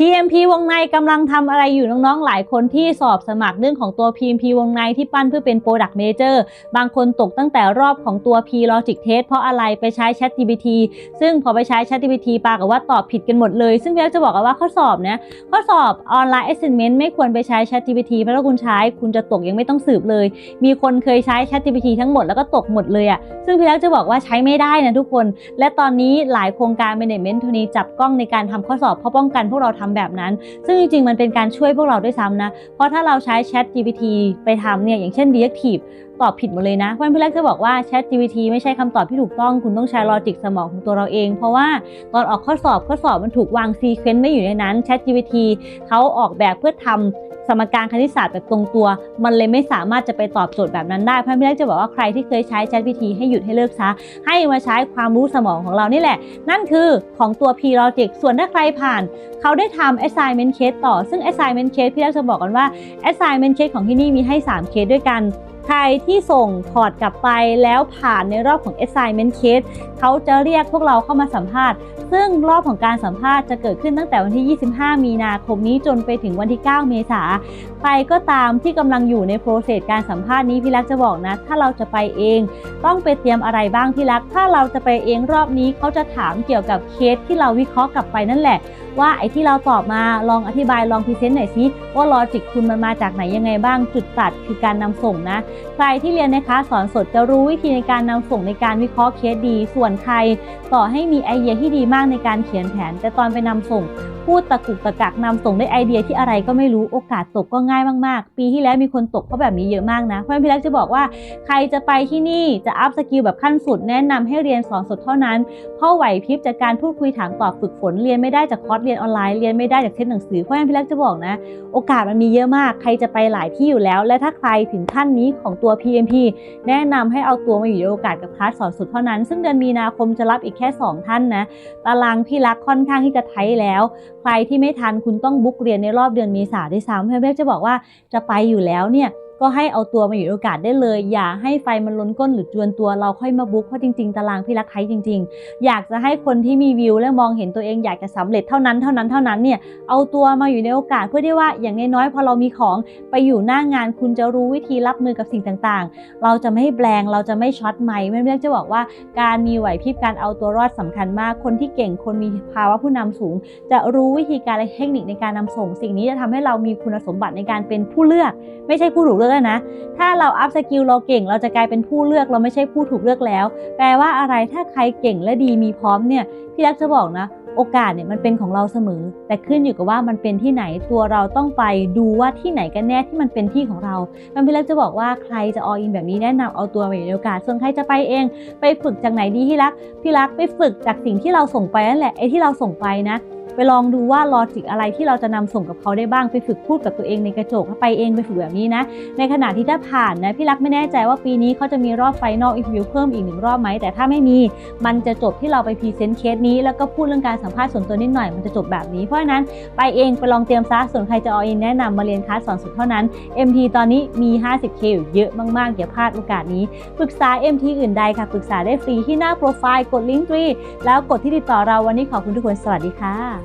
PMP วงในกำลังทำอะไรอยู่น้องๆ หลายคนที่สอบสมัครเรื่องของตัว PMP วงในที่ปั้นเพื่อเป็น Product Manager บางคนตกตั้งแต่รอบของตัว P Logic Test เพราะอะไรไปใช้ ChatGPT ซึ่งพอไปใช้ ChatGPT ปากับว่าตอบผิดกันหมดเลย ซึ่งพี่อยากจะบอกกันว่าข้อสอบเนี่ยข้อสอบออนไลน์ assignment ไม่ควรไปใช้ ChatGPT เพราะถ้าคุณใช้คุณจะตกยังไม่ต้องสืบเลย มีคนเคยใช้ ChatGPT ทั้งหมดแล้วก็ตกหมดเลยอะ่ะซึ่งพี่แล้วจะบอกว่าใช้ไม่ได้นะทุกคน และตอนนี้หลายโครงการ management ทุนีจับกล้องในการทำข้อสอบเพราะป้องกันพวกเราทำแบบนั้น ซึ่งจริงๆ มันเป็นการช่วยพวกเราด้วยซ้ำนะ เพราะถ้าเราใช้ Chat GPT ไปทำเนี่ยอย่างเช่น Reactive ตอบผิดหมดเลยนะเพราะฉะนั้นพี่เล็กจะบอกว่า Chat GPT ไม่ใช่คำตอบที่ถูกต้องคุณต้องใช้ลอจิกสมองของตัวเราเอง เพราะว่าตอนออกข้อสอบข้อสอบมันถูกวางซีเควนต์ไม่อยู่ในนั้น Chat GPT เขาออกแบบเพื่อทำสมการคณิตศาสตร์แบบตรงตัว มันเลยไม่สามารถจะไปตอบโจทย์แบบนั้นได้เพราะฉะนั้นพี่เล็กจะบอกว่าใครที่เคยใช้ Chat GPT ให้หยุดให้เลิกซะ ให้มาใช้ความรู้สมองของเรานี่แหละ นั่นคือของตัว P Logic ส่วนถ้าใครผ่าน เขาได้ทำ assignment case ต่อ ซึ่ง assignment case พี่เล็กจะบอกกันว่า assignment case ของที่นี่มีให้ 3 เคสด้วยกัน ใครที่ส่งพอร์ตกลับไปแล้วผ่านในรอบของ assignment case เขาจะเรียกพวกเราเข้ามาสัมภาษณ์ ซึ่งรอบของการสัมภาษณ์จะเกิดขึ้นตั้งแต่วันที่ 25 มีนาคมนี้จนไปถึงวันที่ 9 เมษาใครก็ตามที่กำลังอยู่ในโปรเซสการสัมภาษณ์นี้พี่รักจะบอกนะ ถ้าเราจะไปเอง ต้องไปเตรียมอะไรบ้างพี่รัก ถ้าเราจะไปเองรอบนี้เขาจะถามเกี่ยวกับเคสที่เราวิเคราะห์กลับไปนั่นแหละ ว่าไอ้ที่เราตอบมาลองอธิบายลองพรีเซนต์หน่อยสิว่าลอจิกคุณมันมาจากไหนยังไงบ้างจุดตัดคือการนำส่งนะใครที่เรียนในคลาสสอนสดจะรู้วิธีในการนำส่งในการวิเคราะห์เคสดี ส่วนใครต่อให้มีไอเดียที่ดีมากในการเขียนแผน แต่ตอนไปนำส่งพูดตะกุกตะกักนำส่งได้ไอเดียที่อะไรก็ไม่รู้โอกาสตกก็ง่ายมากๆ ปีที่แล้วมีคนตกเพราะแบบนี้เยอะมากนะเพราะฉะนั้นพี่เล็กจะบอกว่าใครจะไปที่นี่จะอัพสกิลแบบขั้นสุด แนะนำให้เรียนสอนสดเท่านั้น เพราะไหวพริบจากการพูดคุยถามตอบฝึกฝนเรียนไม่ได้จากคอร์สเรียนออนไลน์เรียนไม่ได้จากเทปหนังสือเพราะฉะนั้นพี่เล็กจะบอกนะ โอกาสมันมีเยอะมาก ใครจะไปหลายที่อยู่แล้ว และถ้าใครถึงขั้นนี้ของตัว PMP แนะนำให้เอาตัวมาอยู่ในโอกาสกับคลาสสอนสุดเท่านั้น ซึ่งเดือนมีนาคมจะรับอีกแค่ 2 ท่านนะ ตารางพี่รักค่อนข้างที่จะไทแล้ว ใครที่ไม่ทันคุณต้องบุ๊กเรียนในรอบเดือนเมษาด้วยซ้ำเพื่อนๆจะบอกว่าจะไปอยู่แล้วเนี่ย ก็ให้เอาตัวมาอยู่โอกาสได้เลย อย่าให้ไฟมันล้นก้นหรือจวนตัวเราค่อยมาบุ๊กเพราะจริงๆ ตารางพี่รักไทยจริง ๆ อยากจะให้คนที่มีวิวและมองเห็นตัวเองอยากจะสำเร็จเท่านั้นเท่านั้นเท่านั้นเนี่ยเอาตัวมาอยู่ในโอกาสเพื่อที่ว่าอย่างน้อยๆพอเรามีของไปอยู่หน้างานคุณจะรู้วิธีรับมือกับสิ่งต่างๆ เราจะไม่ให้แบลงเราจะไม่ช็อตไมค์เพื่อนๆจะบอกว่าการมีไหวพริบการเอาตัวรอดสำคัญมาก คนที่เก่งคนมีภาวะผู้นำสูง จะรู้วิธีการและเทคนิคในการนำส่ง สิ่งนี้จะทำให้เรามีคุณสมบัติในการเป็นผู้เลือก ไม่ใช่ผู้ถูกเลือกแล้วนะ ถ้าเราอัพสกิลเราเก่ง เราจะกลายเป็นผู้เลือกเราไม่ใช่ผู้ถูกเลือกแล้ว แปลว่าอะไรถ้าใครเก่งและดีมีพร้อมเนี่ยพี่รักจะบอกนะโอกาสเนี่ยมันเป็นของเราเสมอ แต่ขึ้นอยู่กับว่ามันเป็นที่ไหนตัวเราต้องไปดูว่าที่ไหนกันแน่ที่มันเป็นที่ของเราแล้วพี่รักจะบอกว่าใครจะออินแบบนี้แนะนำเอาตัวมาอยู่ในโอกาส ส่วนใครจะไปเอง ไปฝึกจากไหนดีที่รักพี่รักไปฝึกจากสิ่งที่เราส่งไปนั่นแหละไอ้ที่เราส่งไปนะ ไปลองดูว่าลอจิกอะไรที่เราจะนำส่งกับเขาได้บ้างไปฝึกพูดกับตัวเองในกระจกไปเองไปฝึกแบบนี้นะ ในขณะที่ถ้าผ่านนะพี่รักไม่แน่ใจว่าปีนี้เขาจะมีรอบไฟนอลอินทวิวเพิ่มอีกหนึ่งรอบไหมแต่ถ้าไม่มีมันจะจบที่เราไปพรีเซนต์เคสนี้แล้วก็พูดเรื่องการสัมภาษณ์ส่วนตัวนิดหน่อยมันจะจบแบบนี้เพราะฉะนั้นไปเองไปลองเตรียมซะส่วนใครจะเอาเอินแนะนำมาเรียนคลาสสอนสุดเท่านั้น MT ตอนนี้มี 50K อยู่เยอะมากๆอย่าพลาดโอกาสนี้ปรึกษา MT อื่นใดค่ะปรึกษาได้ฟรีที่หน้าโปรไฟล์กดลิงก์ตรีแล้วกดที่ติดต่อเราวันนี้ขอบคุณทุกคนสวัสดีค่ะ